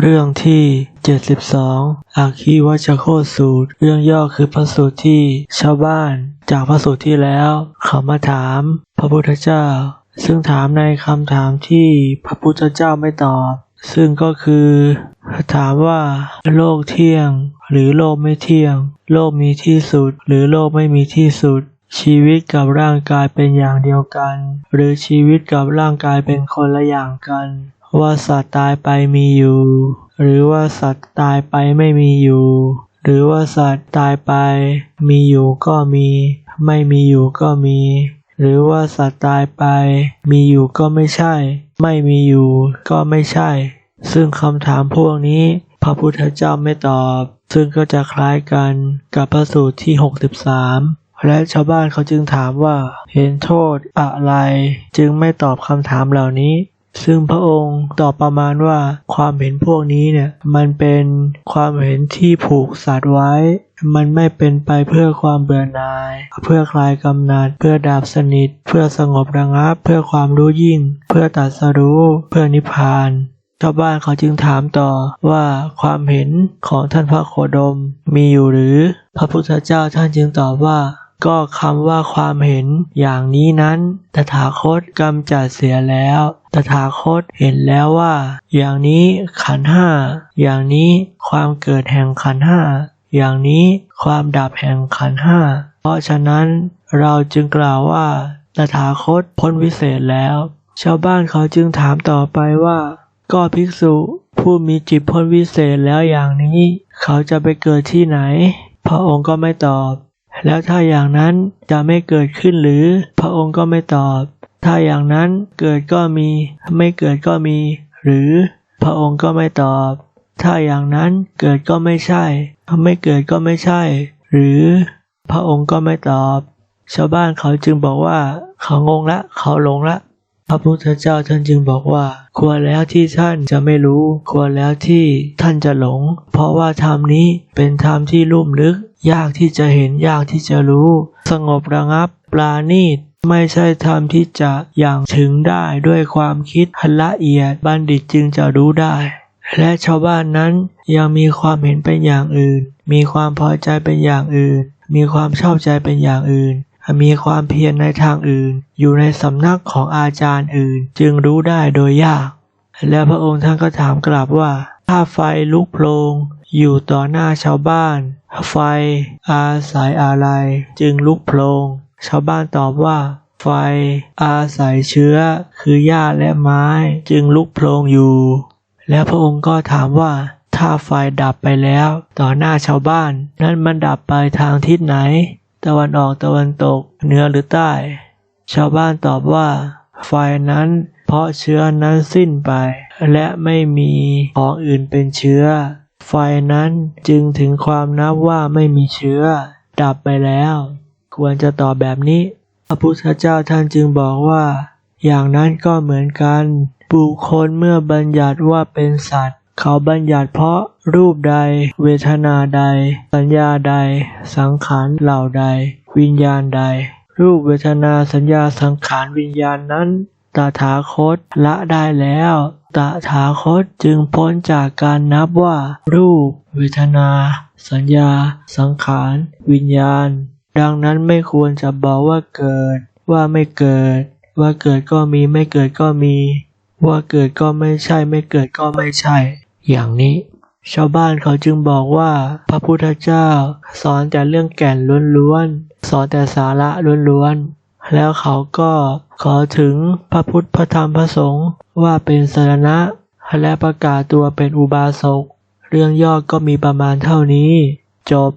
เรื่องที่ 72 อาคีวัชโคสูตร เรื่องย่อคือพระสูตรที่ชาวบ้าน จากพระสูตรที่แล้ว เขามาถาม พระพุทธเจ้า ซึ่งถามในคำถามที่พระพุทธเจ้าไม่ตอบ ซึ่งก็คือ ถามว่า โลกเที่ยง หรือโลกไม่เที่ยง โลกมีที่สุด หรือโลกไม่มีที่สุด ชีวิตกับร่างกายเป็นอย่างเดียวกัน หรือชีวิตกับร่างกายเป็นคนละอย่างกัน ว่าสัตว์ตายไปมีอยู่ หรือว่าสัตว์ตายไปไม่มีอยู่ หรือว่าสัตว์ตายไป มีอยู่ก็มี ไม่มีอยู่ก็มี หรือว่าสัตว์ตายไป มีอยู่ก็ไม่ใช่ ไม่มีอยู่ก็ไม่ใช่ ซึ่งคำถามพวกนี้ พระพุทธเจ้าไม่ตอบ ซึ่งก็จะคล้ายกันกับพระสูตรที่ 63และชาวบ้านเขาจึงถามว่าเห็นโทษอะไรจึงไม่ตอบคำถามเหล่านี้ ซึ่งพระองค์ตอบประมาณว่าความเห็นพวกนี้เนี่ยมันเป็นความเห็นที่ผูกสัตว์ไว้ มันไม่เป็นไปเพื่อความเบื่อหน่าย เพื่อคลายกำหนัดเพื่อดาบสนิท เพื่อสงบระงับ เพื่อความรู้ยิ่ง เพื่อตัดสรู้ เพื่อนิพพานชาวบ้านเขาจึงถามต่อว่าความเห็นของท่านพระโคดมมีอยู่หรือ พระพุทธเจ้าท่านจึงตอบว่า ก็คำว่าความเห็นอย่างนี้นั้น ตถาคตกำจัดเสียแล้ว ตถาคตเห็นแล้วว่า อย่างนี้ขันห้า อย่างนี้ความเกิดแห่งขันห้า อย่างนี้ความดับแห่งขันห้า เพราะฉะนั้นเราจึงกล่าวว่า ตถาคตพ้นวิเศษแล้ว ชาวบ้านเขาจึงถามต่อไปว่า ก็ภิกษุผู้มีจิตพ้นวิเศษแล้วอย่างนี้ เขาจะไปเกิดที่ไหน พระองค์ก็ไม่ตอบ แล้วถ้าอย่างนั้นจะไม่เกิดขึ้นหรือ พระองค์ก็ไม่ตอบ ถ้าอย่างนั้นเกิดก็มี ไม่เกิดก็มี หรือ พระองค์ก็ไม่ตอบ ถ้าอย่างนั้นเกิดก็ไม่ใช่ ไม่เกิดก็ไม่ใช่ หรือ พระองค์ก็ไม่ตอบ ชาวบ้านเขาจึงบอกว่า เขางงละ เขาหลงละพระพุทธเจ้าท่านจึงบอกว่า ควรแล้วที่ท่านจะไม่รู้ ควรแล้วที่ท่านจะหลง เพราะว่าธรรมนี้เป็นธรรมที่ลุ่มลึก ยากที่จะเห็นยากที่จะรู้ สงบระงับ ปราณีต ไม่ใช่ธรรมที่จะอย่างถึงได้ด้วยความคิดละเอียดบัณฑิตจึงจะรู้ได้ และชาวบ้านนั้นยังมีความเห็นเป็นอย่างอื่น มีความพอใจเป็นอย่างอื่น มีความชอบใจเป็นอย่างอื่นมีความเพียรในทางอื่น อยู่ในสำนักของอาจารย์อื่น จึงรู้ได้โดยยาก และพระองค์ท่านก็ถามกลับว่า ถ้าไฟลุกโพลงอยู่ต่อหน้าชาวบ้าน ไฟอาศัยอะไรจึงลุกโพลง ชาวบ้านตอบว่า ไฟอาศัยเชื้อคือหญ้าและไม้จึงลุกโพลงอยู่ แล้วพระองค์ก็ถามว่า ถ้าไฟดับไปแล้ว ต่อหน้าชาวบ้าน นั้นมันดับไปทางทิศไหน ตะวันออกตะวันตกเหนือหรือใต้ ชาวบ้านตอบว่า ไฟนั้นเพราะเชื้อนั้นสิ้นไป และไม่มีของอื่นเป็นเชื้อ ไฟนั้นจึงถึงความนับว่าไม่มีเชื้อ ดับไปแล้ว ควรจะตอบแบบนี้ พระพุทธเจ้าท่านจึงบอกว่า อย่างนั้นก็เหมือนกัน บุคคลเมื่อบัญญัติว่าเป็นสัตว์ เขาบัญญัติเพราะรูปใด เวทนาใด สัญญาใด สังขารเหล่าใด วิญญาณใด รูปเวทนาสัญญาสังขารวิญญาณนั้น ตถาคตละได้แล้ว ตถาคตจึงพ้นจากการนับว่า รูป เวทนา สัญญา สังขาร วิญญาณ ดังนั้นไม่ควรจะบอกว่าเกิด ว่าไม่เกิด ว่าเกิดก็มีไม่เกิดก็มี ว่าเกิดก็ไม่ใช่ไม่เกิดก็ไม่ใช่ อย่างนี้ชาวบ้านเขาจึงบอกว่า พระพุทธเจ้า สอนแต่เรื่องแก่นล้วนๆ สอนแต่สาระล้วนๆ แล้วเขาก็ขอถึงพระพุทธพระธรรมพระสงฆ์ว่าเป็นสรณะ และประกาศตัวเป็นอุบาสก เรื่องย่อก็มีประมาณเท่านี้ จบ